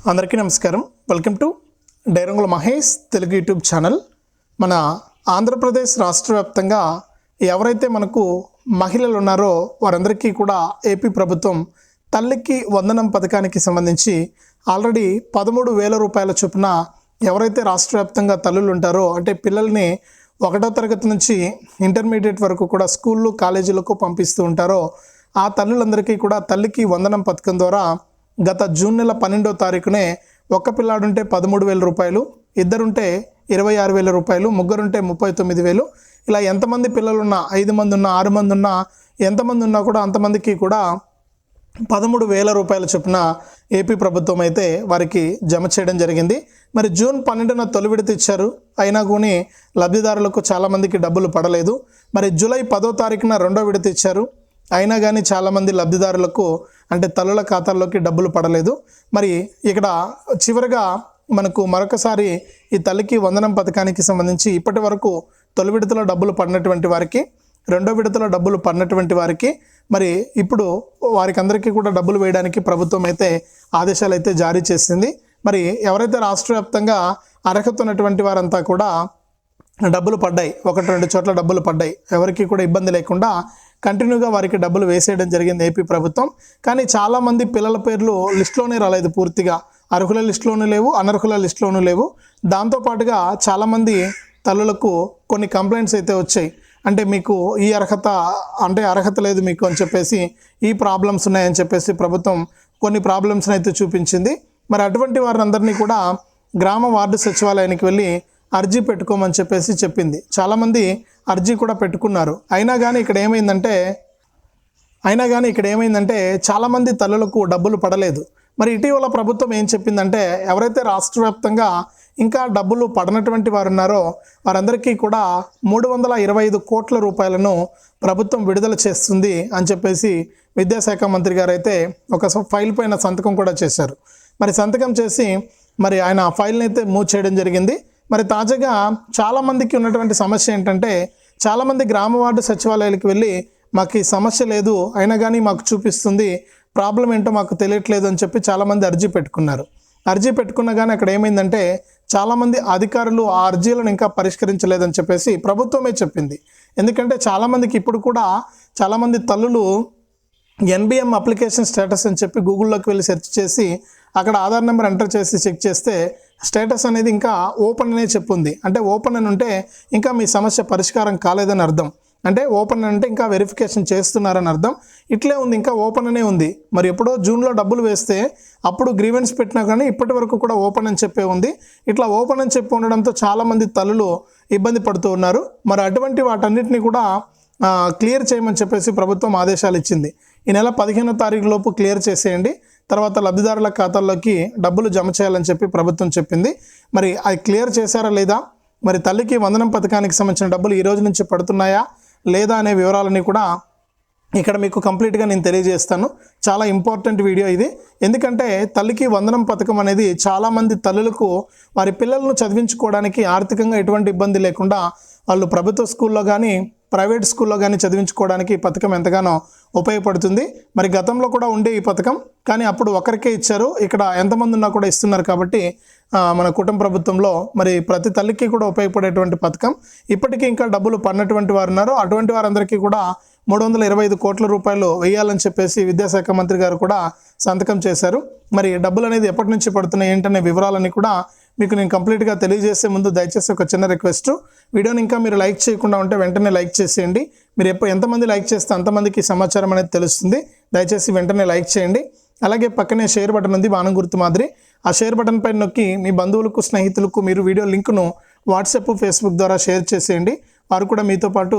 అందరికీ నమస్కారం. Welcome to డైరంగుల మహేష్ తెలుగు యూట్యూబ్ ఛానల్. మన ఆంధ్రప్రదేశ్ రాష్ట్ర వ్యాప్తంగా ఎవరైతే మనకు మహిళలు ఉన్నారో వారందరికీ కూడా ఏపీ ప్రభుత్వం తల్లికి వందనం పథకానికి సంబంధించి ఆల్రెడీ పదమూడు వేల రూపాయల చొప్పున ఎవరైతే రాష్ట్ర వ్యాప్తంగా తల్లులు ఉంటారో అంటే పిల్లల్ని ఒకటో తరగతి నుంచి ఇంటర్మీడియట్ వరకు కూడా స్కూళ్ళు కాలేజీలకు పంపిస్తూ ఉంటారో ఆ తల్లులందరికీ కూడా తల్లికి వందనం పథకం ద్వారా గత జూన్ నెల పన్నెండో తారీఖునే ఒక్క పిల్లాడుంటే పదమూడు వేల రూపాయలు ఇద్దరుంటే ఇరవై ఆరు వేల రూపాయలు ముగ్గురుంటే ముప్పై తొమ్మిది వేలు. ఇలా ఎంతమంది పిల్లలున్నా ఐదు మంది ఉన్నా ఆరు మంది ఉన్నా ఎంతమంది ఉన్నా కూడా అంతమందికి కూడా పదమూడు వేల రూపాయల చొప్పున ఏపీ ప్రభుత్వం అయితే వారికి జమ చేయడం జరిగింది. మరి జూన్ పన్నెండున తొలి విడత ఇచ్చారు. అయినా కానీ లబ్ధిదారులకు చాలామందికి డబ్బులు పడలేదు. మరి జూలై పదో తారీఖున రెండో విడత ఇచ్చారు. అయినా కానీ చాలామంది లబ్ధిదారులకు అంటే తల్లుల ఖాతాల్లోకి డబ్బులు పడలేదు. మరి ఇక్కడ చివరిగా మనకు మరొకసారి ఈ తల్లికి వందనం పథకానికి సంబంధించి ఇప్పటి వరకు తొలి విడతలో డబ్బులు పడినటువంటి వారికి రెండో విడతలో డబ్బులు పడినటువంటి వారికి మరి ఇప్పుడు వారికి అందరికీ కూడా డబ్బులు వేయడానికి ప్రభుత్వం అయితే ఆదేశాలు అయితే జారీ చేసింది. మరి ఎవరైతే రాష్ట్ర వ్యాప్తంగా అర్హత ఉన్నటువంటి వారంతా కూడా డబ్బులు పడ్డాయి. ఒకటి రెండు చోట్ల డబ్బులు పడ్డాయి. ఎవరికి కూడా ఇబ్బంది లేకుండా కంటిన్యూగా వారికి డబ్బులు వేసేయడం జరిగింది ఏపీ ప్రభుత్వం. కానీ చాలామంది పిల్లల పేర్లు లిస్టులోనే రాలేదు పూర్తిగా. అర్హుల లిస్టులోనూ లేవు అనర్హుల లిస్టులోనూ లేవు. దాంతోపాటుగా చాలామంది తల్లులకు కొన్ని కంప్లైంట్స్ అయితే వచ్చాయి. అంటే మీకు ఈ అర్హత అంటే అర్హత లేదు మీకు అని చెప్పేసి ఈ ప్రాబ్లమ్స్ ఉన్నాయని చెప్పేసి ప్రభుత్వం కొన్ని ప్రాబ్లమ్స్ని అయితే చూపించింది. మరి అటువంటి వారందరినీ కూడా గ్రామ వార్డు సచివాలయానికి వెళ్ళి అర్జీ పెట్టుకోమని చెప్పేసి చెప్పింది. చాలామంది అర్జీ కూడా పెట్టుకున్నారు. అయినా కానీ ఇక్కడ ఏమైందంటే అయినా కానీ ఇక్కడ ఏమైందంటే చాలామంది తల్లులకు డబ్బులు పడలేదు. మరి ఇటీవల ప్రభుత్వం ఏం చెప్పిందంటే ఎవరైతే రాష్ట్ర వ్యాప్తంగా ఇంకా డబ్బులు పడనటువంటి వారు ఉన్నారో వారందరికీ కూడా మూడు వందల ఇరవై ఐదు కోట్ల రూపాయలను ప్రభుత్వం విడుదల చేస్తుంది అని చెప్పేసి విద్యాశాఖ మంత్రి గారు అయితే ఒక ఫైల్ పైన సంతకం కూడా చేశారు. మరి సంతకం చేసి మరి ఆయన ఆ ఫైల్ని అయితే మూవ్ చేయడం జరిగింది. మరి తాజాగా చాలామందికి ఉన్నటువంటి సమస్య ఏంటంటే చాలామంది గ్రామ వార్డు సచివాలయాలకు వెళ్ళి మాకు ఈ సమస్య లేదు అయినా కానీ మాకు చూపిస్తుంది ప్రాబ్లం ఏంటో మాకు తెలియట్లేదు అని చెప్పి చాలామంది అర్జీ పెట్టుకున్నారు. అర్జీ పెట్టుకున్నా కానీ అక్కడ ఏమైందంటే చాలామంది అధికారులు ఆ అర్జీలను ఇంకా పరిష్కరించలేదని చెప్పేసి ప్రభుత్వమే చెప్పింది. ఎందుకంటే చాలామందికి ఇప్పుడు కూడా చాలామంది తల్లులు ఎన్బిఎం అప్లికేషన్ స్టేటస్ అని చెప్పి గూగుల్లోకి వెళ్ళి సెర్చ్ చేసి అక్కడ ఆధార్ నెంబర్ ఎంటర్ చేసి చెక్ చేస్తే స్టేటస్ అనేది ఇంకా ఓపెన్ అనే చెప్పుంది. అంటే ఓపెన్ అని ఉంటే ఇంకా మీ సమస్య పరిష్కారం కాలేదని అర్థం. అంటే ఓపెన్ అంటే ఇంకా వెరిఫికేషన్ చేస్తున్నారని అర్థం. ఇట్లే ఉంది ఇంకా ఓపెన్ అనే ఉంది. మరి ఎప్పుడో జూన్లో డబ్బులు వేస్తే అప్పుడు గ్రీవెన్స్ పెట్టినా కానీ ఇప్పటి వరకు కూడా ఓపెన్ అని చెప్పే ఉంది. ఇట్లా ఓపెన్ అని చెప్పి ఉండడంతో చాలామంది తల్లులు ఇబ్బంది పడుతూ ఉన్నారు. మరి అటువంటి వాటన్నిటిని కూడా క్లియర్ చేయమని చెప్పేసి ప్రభుత్వం ఆదేశాలు ఇచ్చింది. ఈ నెల పదిహేనో తారీఖు లోపు క్లియర్ చేసేయండి. తర్వాత లబ్ధిదారుల ఖాతాల్లోకి డబ్బులు జమ చేయాలని చెప్పి ప్రభుత్వం చెప్పింది. మరి అది క్లియర్ చేశారా లేదా? మరి తల్లికి వందనం పథకానికి సంబంధించిన డబ్బులు ఈ రోజు నుంచి పడుతున్నాయా లేదా అనే వివరాలని కూడా ఇక్కడ మీకు కంప్లీట్గా నేను తెలియజేస్తాను. చాలా ఇంపార్టెంట్ వీడియో ఇది. ఎందుకంటే తల్లికి వందనం పథకం అనేది చాలామంది తల్లులకు వారి పిల్లలను చదివించుకోవడానికి ఆర్థికంగా ఎటువంటి ఇబ్బంది లేకుండా వాళ్ళు ప్రభుత్వ స్కూల్లో కానీ ప్రైవేట్ స్కూల్లో కానీ చదివించుకోవడానికి ఈ పథకం ఎంతగానో ఉపయోగపడుతుంది. మరి గతంలో కూడా ఉండే ఈ పథకం కానీ అప్పుడు ఒకరికే ఇచ్చారు. ఇక్కడ ఎంతమంది ఉన్నా కూడా ఇస్తున్నారు కాబట్టి మన కుటుంబ ప్రభుత్వంలో మరి ప్రతి తల్లికి కూడా ఉపయోగపడేటువంటి పథకం. ఇప్పటికీ ఇంకా డబ్బులు పడినటువంటి వారు ఉన్నారు. అటువంటి వారందరికీ కూడా మూడు వందల ఇరవై ఐదు కోట్ల రూపాయలు వేయాలని చెప్పేసి విద్యాశాఖ మంత్రి గారు కూడా సంతకం చేశారు. మరి డబ్బులు అనేది ఎప్పటి నుంచి పడుతున్నాయి ఏంటనే వివరాలని కూడా మీకు నేను కంప్లీట్గా తెలియజేసే ముందు దయచేసి ఒక చిన్న రిక్వెస్ట్ వీడియోని ఇంకా మీరు లైక్ చేయకుండా ఉంటే వెంటనే లైక్ చేసేయండి. మీరు ఎప్పుడు ఎంతమంది లైక్ చేస్తే అంతమందికి సమాచారం అనేది తెలుస్తుంది. దయచేసి వెంటనే లైక్ చేయండి. అలాగే పక్కనే షేర్ బటన్ ఉంది బాణం గుర్తు మాదిరి. ఆ షేర్ బటన్ పైన నొక్కి మీ బంధువులకు స్నేహితులకు మీరు వీడియో లింక్ను వాట్సాప్ ఫేస్బుక్ ద్వారా షేర్ చేసేయండి. వారు కూడా మీతో పాటు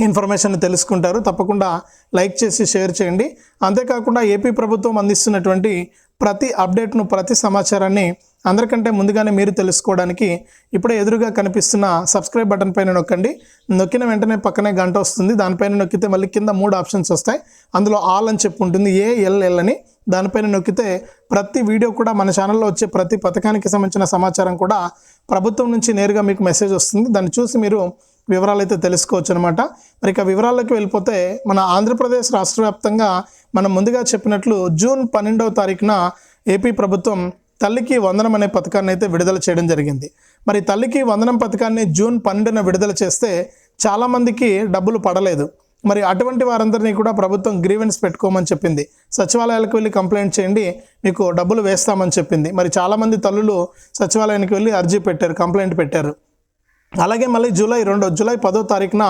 ఇన్ఫర్మేషన్ తెలుసుకుంటారు. తప్పకుండా లైక్ చేసి షేర్ చేయండి. అంతేకాకుండా ఏపీ ప్రభుత్వం అందిస్తున్నటువంటి ప్రతి అప్డేట్ను ప్రతి సమాచారాన్ని అందరికంటే ముందుగానే మీరు తెలుసుకోవడానికి ఇప్పుడే ఎదురుగా కనిపిస్తున్న సబ్స్క్రైబ్ బటన్ పైన నొక్కండి. నొక్కిన వెంటనే పక్కనే గంట వస్తుంది. దానిపైన నొక్కితే మళ్ళీ కింద మూడు ఆప్షన్స్ వస్తాయి. అందులో ఆల్ అని చెప్పి ఉంటుంది. ఏఎల్ఎల్ అని. దానిపైన నొక్కితే ప్రతి వీడియో కూడా మన ఛానల్లో వచ్చే ప్రతి పథకానికి సంబంధించిన సమాచారం కూడా ప్రభుత్వం నుంచి నేరుగా మీకు మెసేజ్ వస్తుంది. దాన్ని చూసి మీరు వివరాలు అయితే తెలుసుకోవచ్చు అనమాట మరి ఇక వివరాల్లోకి వెళ్ళిపోతే మన ఆంధ్రప్రదేశ్ రాష్ట్ర వ్యాప్తంగా మనం ముందుగా చెప్పినట్లు జూన్ పన్నెండవ తారీఖున ఏపీ ప్రభుత్వం తల్లికి వందనం అనే పథకాన్ని అయితే విడుదల చేయడం జరిగింది. మరి తల్లికి వందనం పథకాన్ని జూన్ పన్నెండున విడుదల చేస్తే చాలామందికి డబ్బులు పడలేదు. మరి అటువంటి వారందరినీ కూడా ప్రభుత్వం గ్రీవెన్స్ పెట్టుకోమని చెప్పింది. సచివాలయాలకు వెళ్ళి కంప్లైంట్ చేయండి మీకు డబ్బులు వేస్తామని చెప్పింది. మరి చాలామంది తల్లులు సచివాలయానికి వెళ్ళి అర్జీ పెట్టారు కంప్లైంట్ పెట్టారు. అలాగే మళ్ళీ జూలై రెండో జూలై పదో తారీఖున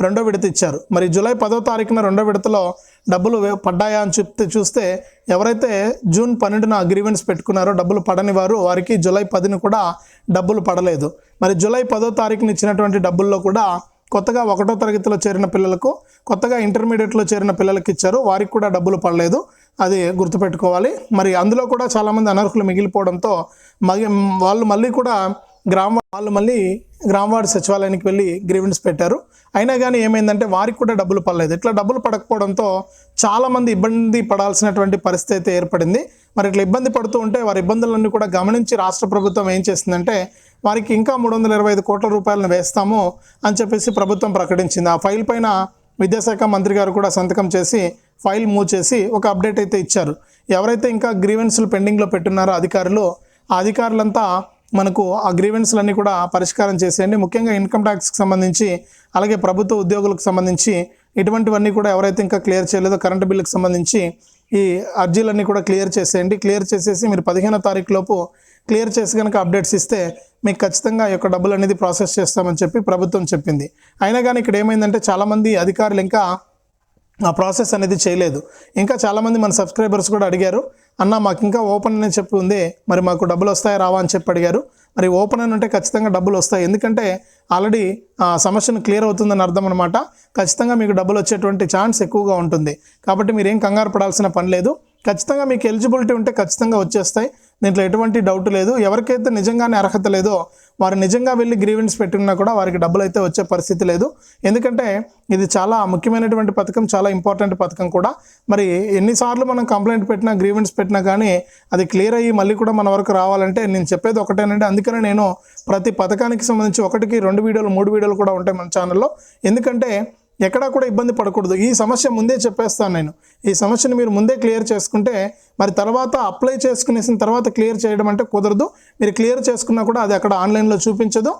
రెండో విడత ఇచ్చారు. మరి జూలై పదో తారీఖున రెండో విడతలో డబ్బులు పడ్డాయా అని చెప్తే చూస్తే ఎవరైతే జూన్ పన్నెండున అగ్రిమెంట్స్ పెట్టుకున్నారో డబ్బులు పడని వారు వారికి జూలై పదిన కూడా డబ్బులు పడలేదు. మరి జూలై పదో తారీఖున ఇచ్చినటువంటి డబ్బుల్లో కూడా కొత్తగా ఒకటో తరగతిలో చేరిన పిల్లలకు కొత్తగా ఇంటర్మీడియట్లో చేరిన పిల్లలకి ఇచ్చారు. వారికి కూడా డబ్బులు పడలేదు. అది గుర్తుపెట్టుకోవాలి. మరి అందులో కూడా చాలామంది అనర్హులు మిగిలిపోవడంతో మగి వాళ్ళు మళ్ళీ కూడా గ్రామ వాళ్ళు మళ్ళీ గ్రామ సచివాలయానికి వెళ్ళి గ్రీవెన్స్ పెట్టారు. అయినా కానీ ఏమైందంటే వారికి కూడా డబ్బులు పడలేదు. ఇట్లా డబ్బులు పడకపోవడంతో చాలామంది ఇబ్బంది పడాల్సినటువంటి పరిస్థితి అయితే ఏర్పడింది. మరి ఇట్లా ఇబ్బంది పడుతూ ఉంటే వారి ఇబ్బందులన్నీ కూడా గమనించి రాష్ట్ర ప్రభుత్వం ఏం చేసిందంటే వారికి ఇంకా మూడు వందల ఇరవై ఐదు కోట్ల రూపాయలను వేస్తాము అని చెప్పేసి ప్రభుత్వం ప్రకటించింది. ఆ ఫైల్ పైన విద్యాశాఖ మంత్రి గారు కూడా సంతకం చేసి ఫైల్ మూవ్ చేసి ఒక అప్డేట్ అయితే ఇచ్చారు. ఎవరైతే ఇంకా గ్రీవెన్స్లు పెండింగ్లో పెట్టున్నారో అధికారులు ఆ అధికారులంతా మనకు ఆ గ్రీవెన్స్లన్నీ కూడా పరిష్కారం చేసేయండి. ముఖ్యంగా ఇన్కమ్ ట్యాక్స్కి సంబంధించి అలాగే ప్రభుత్వ ఉద్యోగులకు సంబంధించి ఇటువంటివన్నీ కూడా ఎవరైతే ఇంకా క్లియర్ చేయలేదో కరెంటు బిల్లుకి సంబంధించి ఈ అర్జీలన్నీ కూడా క్లియర్ చేసేయండి. క్లియర్ చేసేసి మీరు పదిహేనో తారీఖు లోపు క్లియర్ చేసి కనుక అప్డేట్స్ ఇస్తే మీకు ఖచ్చితంగా యొక్క డబ్బులు అనేది ప్రాసెస్ చేస్తామని చెప్పి ప్రభుత్వం చెప్పింది. అయినా కానీ ఇక్కడ ఏమైందంటే చాలామంది అధికారులు ఇంకా ఆ ప్రాసెస్ అనేది చేయలేదు. ఇంకా చాలామంది మన సబ్స్క్రైబర్స్ కూడా అడిగారు అన్న మాకు ఇంకా ఓపెన్ అని చెప్పి ఉంది. మరి మాకు డబ్బులు వస్తాయా రావా అని చెప్పి అడిగారు. మరి ఓపెన్ అని ఉంటే ఖచ్చితంగా డబ్బులు వస్తాయి. ఎందుకంటే ఆల్రెడీ ఆ సమస్యను క్లియర్ అవుతుందని అర్థం అనమాట ఖచ్చితంగా మీకు డబ్బులు వచ్చేటువంటి ఛాన్స్ ఎక్కువగా ఉంటుంది. కాబట్టి మీరేం కంగారు పడాల్సిన పని లేదు. ఖచ్చితంగా మీకు ఎలిజిబిలిటీ ఉంటే ఖచ్చితంగా వచ్చేస్తాయి. దీంట్లో ఎటువంటి డౌట్ లేదు. ఎవరికైతే నిజంగానే అర్హత లేదో వారు నిజంగా వెళ్ళి గ్రీవెన్స్ పెట్టుకున్నా కూడా వారికి డబ్బులు అయితే వచ్చే పరిస్థితి లేదు. ఎందుకంటే ఇది చాలా ముఖ్యమైనటువంటి పథకం చాలా ఇంపార్టెంట్ పథకం కూడా. మరి ఎన్నిసార్లు మనం కంప్లైంట్ పెట్టినా గ్రీవెన్స్ పెట్టినా కానీ అది క్లియర్ అయ్యి మళ్ళీ కూడా మన వరకు రావాలంటే నేను చెప్పేది ఒకటేనంటే అందుకనే నేను ప్రతి పథకానికి సంబంధించి ఒకటికి రెండు వీడియోలు మూడు వీడియోలు కూడా ఉంటాయి మన ఛానల్లో. ఎందుకంటే ఎక్కడా కూడా ఇబ్బంది పడకూడదు. ఈ సమస్య ముందే చెప్పేస్తాను నేను. ఈ సమస్యను మీరు ముందే క్లియర్ చేసుకుంటే మరి తర్వాత అప్లై చేసుకునేసిన తర్వాత క్లియర్ చేయడం అంటే కుదరదు. మీరు క్లియర్ చేసుకున్నా కూడా అది అక్కడ ఆన్లైన్లో చూపించదు.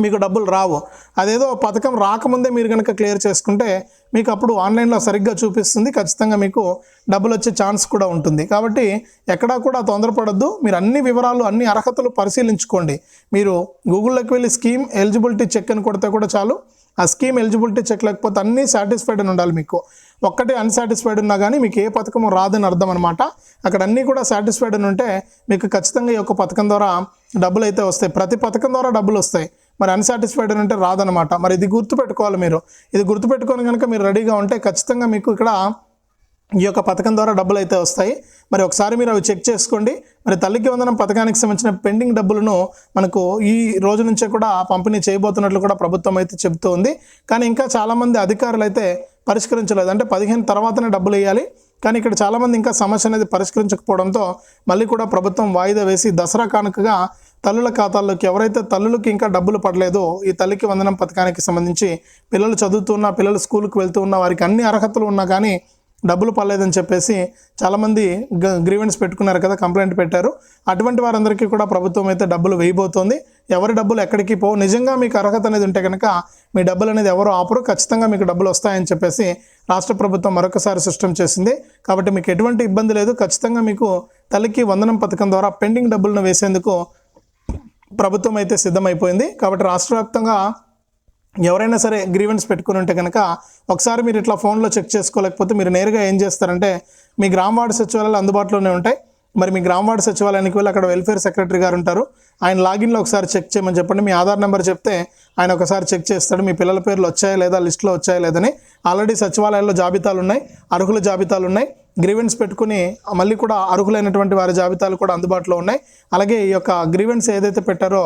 మీకు డబ్బులు రావు. అదేదో పథకం రాకముందే మీరు కనుక క్లియర్ చేసుకుంటే మీకు అప్పుడు ఆన్లైన్లో సరిగ్గా చూపిస్తుంది. ఖచ్చితంగా మీకు డబ్బులు వచ్చే ఛాన్స్ కూడా ఉంటుంది. కాబట్టి ఎక్కడా కూడా తొందరపడద్దు. మీరు అన్ని వివరాలు అన్ని అర్హతలు పరిశీలించుకోండి. మీరు గూగుల్లోకి వెళ్ళి స్కీమ్ ఎలిజిబిలిటీ చెక్ అని కొడితే కూడా చాలు. ఆ స్కీమ్ ఎలిజిబిలిటీ చెక్ లేకపోతే అన్నీ సాటిస్ఫైడ్ అని ఉండాలి మీకు. ఒక్కటే అన్సాటిస్ఫైడ్ ఉన్నా కానీ మీకు ఏ పథకం రాదని అర్థం అనమాట అక్కడ అన్నీ కూడా సాటిస్ఫైడ్ అని ఉంటే మీకు ఖచ్చితంగా ఈ యొక్క పథకం ద్వారా డబ్బులు అయితే వస్తాయి. ప్రతి పథకం ద్వారా డబ్బులు వస్తాయి. మరి అన్సాటిస్ఫైడ్ అని అంటే రాదనమాట మరి ఇది గుర్తుపెట్టుకోవాలి మీరు. ఇది గుర్తుపెట్టుకొని కనుక మీరు రెడీగా ఉంటే ఖచ్చితంగా మీకు ఇక్కడ ఈ యొక్క పథకం ద్వారా డబ్బులు అయితే వస్తాయి. మరి ఒకసారి మీరు అవి చెక్ చేసుకోండి. మరి తల్లికి వందనం పథకానికి సంబంధించిన పెండింగ్ డబ్బులను మనకు ఈ రోజు నుంచే కూడా పంపిణీ చేయబోతున్నట్లు కూడా ప్రభుత్వం అయితే చెబుతూ ఉంది కానీ ఇంకా చాలామంది అధికారులు అయితే పరిష్కరించలేదు. అంటే పదిహేను తర్వాతనే డబ్బులు వేయాలి. కానీ ఇక్కడ చాలామంది ఇంకా సమస్య అనేది పరిష్కరించకపోవడంతో మళ్ళీ కూడా ప్రభుత్వం వాయిదా వేసి దసరా కానుకగా తల్లుల ఖాతాల్లోకి ఎవరైతే తల్లులకి ఇంకా డబ్బులు పడలేదో ఈ తల్లికి వందనం పథకానికి సంబంధించి పిల్లలు చదువుతున్న పిల్లలు స్కూల్కి వెళ్తూ ఉన్న వారికి అన్ని అర్హతలు ఉన్నా కానీ డబ్బులు పడలేదని చెప్పేసి చాలామంది గ్రీవెన్స్ పెట్టుకున్నారు కదా కంప్లైంట్ పెట్టారు. అటువంటి వారందరికీ కూడా ప్రభుత్వం అయితే డబ్బులు వేయబోతోంది. ఎవరి డబ్బులు ఎక్కడికి పోవు నిజంగా మీకు అర్హత అనేది ఉంటే కనుక మీ డబ్బులు అనేది ఎవరు ఆపరు. ఖచ్చితంగా మీకు డబ్బులు వస్తాయని చెప్పేసి రాష్ట్ర ప్రభుత్వం మరొకసారి సిస్టమ్ చేసింది. కాబట్టి మీకు ఎటువంటి ఇబ్బంది లేదు. ఖచ్చితంగా మీకు తల్లికి వందనం పథకం ద్వారా పెండింగ్ డబ్బులను వేసేందుకు ప్రభుత్వం అయితే సిద్ధమైపోయింది. కాబట్టి రాష్ట్ర వ్యాప్తంగా ఎవరైనా సరే గ్రీవెన్స్ పెట్టుకుని ఉంటే కనుక ఒకసారి మీరు ఇట్లా ఫోన్లో చెక్ చేసుకోలేకపోతే మీరు నేరుగా ఏం చేస్తారంటే మీ గ్రామ వార్డు సచివాలయాలు అందుబాటులోనే ఉంటాయి. మరి మీ గ్రామ వార్డు సచివాలయానికి వెళ్ళి అక్కడ వెల్ఫేర్ సెక్రటరీ గారు ఉంటారు. ఆయన లాగిన్లో ఒకసారి చెక్ చేయమని చెప్పండి. మీ ఆధార్ నెంబర్ చెప్తే ఆయన ఒకసారి చెక్ చేస్తాడు. మీ పిల్లల పేర్లు వచ్చాయా లేదా లిస్టులో వచ్చాయా లేదని. ఆల్రెడీ సచివాలయాల్లో జాబితాలు ఉన్నాయి అర్హుల జాబితాలు ఉన్నాయి. గ్రీవెన్స్ పెట్టుకుని మళ్ళీ కూడా అర్హులైనటువంటి వారి జాబితాలు కూడా అందుబాటులో ఉన్నాయి. అలాగే ఈ యొక్క గ్రీవెన్స్ ఏదైతే పెట్టారో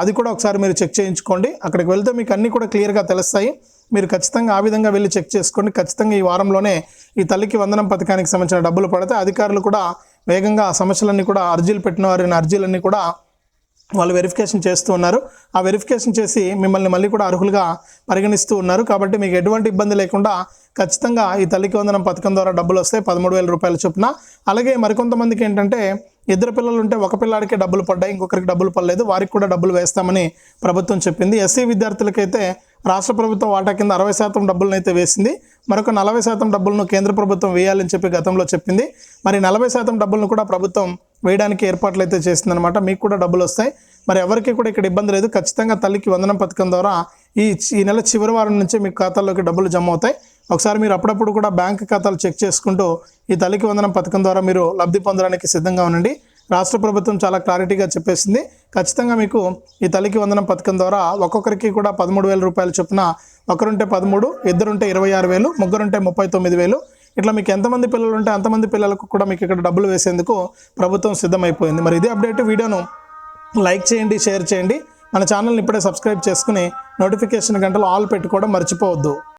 అది కూడా ఒకసారి మీరు చెక్ చేయించుకోండి. అక్కడికి వెళ్తే మీకు అన్నీ కూడా క్లియర్గా తెలుస్తాయి. మీరు ఖచ్చితంగా ఆ విధంగా వెళ్ళి చెక్ చేసుకోండి. ఖచ్చితంగా ఈ వారంలోనే ఈ తల్లికి వందనం పథకానికి సంబంధించిన డబ్బులు పడితే అధికారులు కూడా వేగంగా ఆ సమస్యలన్నీ కూడా అర్జీలు పెట్టిన వారిని అర్జీలన్నీ కూడా వాళ్ళు వెరిఫికేషన్ చేస్తూ ఉన్నారు. ఆ వెరిఫికేషన్ చేసి మిమ్మల్ని మళ్ళీ కూడా అర్హులుగా పరిగణిస్తూ ఉన్నారు. కాబట్టి మీకు ఎటువంటి ఇబ్బంది లేకుండా ఖచ్చితంగా ఈ తల్లికి వందనం పథకం ద్వారా డబ్బులు వస్తాయి పదమూడు వేల రూపాయల చొప్పున. అలాగే మరికొంతమందికి ఏంటంటే ఇద్దరు పిల్లలు ఉంటే ఒక పిల్లాడికే డబ్బులు పడ్డాయి ఇంకొకరికి డబ్బులు పడలేదు వారికి కూడా డబ్బులు వేస్తామని ప్రభుత్వం చెప్పింది. ఎస్సీ విద్యార్థులకైతే రాష్ట్ర ప్రభుత్వం వాటా కింద అరవై శాతం డబ్బులను అయితే వేసింది. మరొక నలభై శాతం డబ్బులను కేంద్ర ప్రభుత్వం వేయాలని చెప్పి గతంలో చెప్పింది. మరి నలభై శాతం డబ్బులను కూడా ప్రభుత్వం వేయడానికి ఏర్పాట్లు అయితే చేసిందనమాట మీకు కూడా డబ్బులు వస్తాయి. మరి ఎవరికి కూడా ఇక్కడ ఇబ్బంది లేదు. ఖచ్చితంగా తల్లికి వందనం పథకం ద్వారా ఈ ఈ నెల చివరి వారం నుంచి మీ ఖాతాల్లోకి డబ్బులు జమ అవుతాయి. ఒకసారి మీరు అప్పుడప్పుడు కూడా బ్యాంక్ ఖాతాలు చెక్ చేసుకుంటూ ఈ తల్లికి వందనం పథకం ద్వారా మీరు లబ్ధి పొందడానికి సిద్ధంగా ఉండండి. రాష్ట్ర ప్రభుత్వం చాలా క్లారిటీగా చెప్పేసింది. ఖచ్చితంగా మీకు ఈ తల్లికి వందనం పథకం ద్వారా ఒక్కొక్కరికి కూడా పదమూడు వేల రూపాయలు చొప్పున ఒకరుంటే పదమూడు ఇద్దరుంటే ఇరవై ఆరు వేలు ముగ్గురుంటే ముప్పై తొమ్మిది వేలు ఇట్లా మీకు ఎంతమంది పిల్లలు ఉంటే అంతమంది పిల్లలకు కూడా మీకు ఇక్కడ డబ్బులు వేసేందుకు ప్రభుత్వం సిద్ధమైపోయింది. మరి ఇదే అప్డేట్ వీడియోను లైక్ చేయండి షేర్ చేయండి. మన ఛానల్ని ఇప్పుడే సబ్స్క్రైబ్ చేసుకుని నోటిఫికేషన్ గంటలు ఆల్ పెట్టుకోవడం మర్చిపోవద్దు.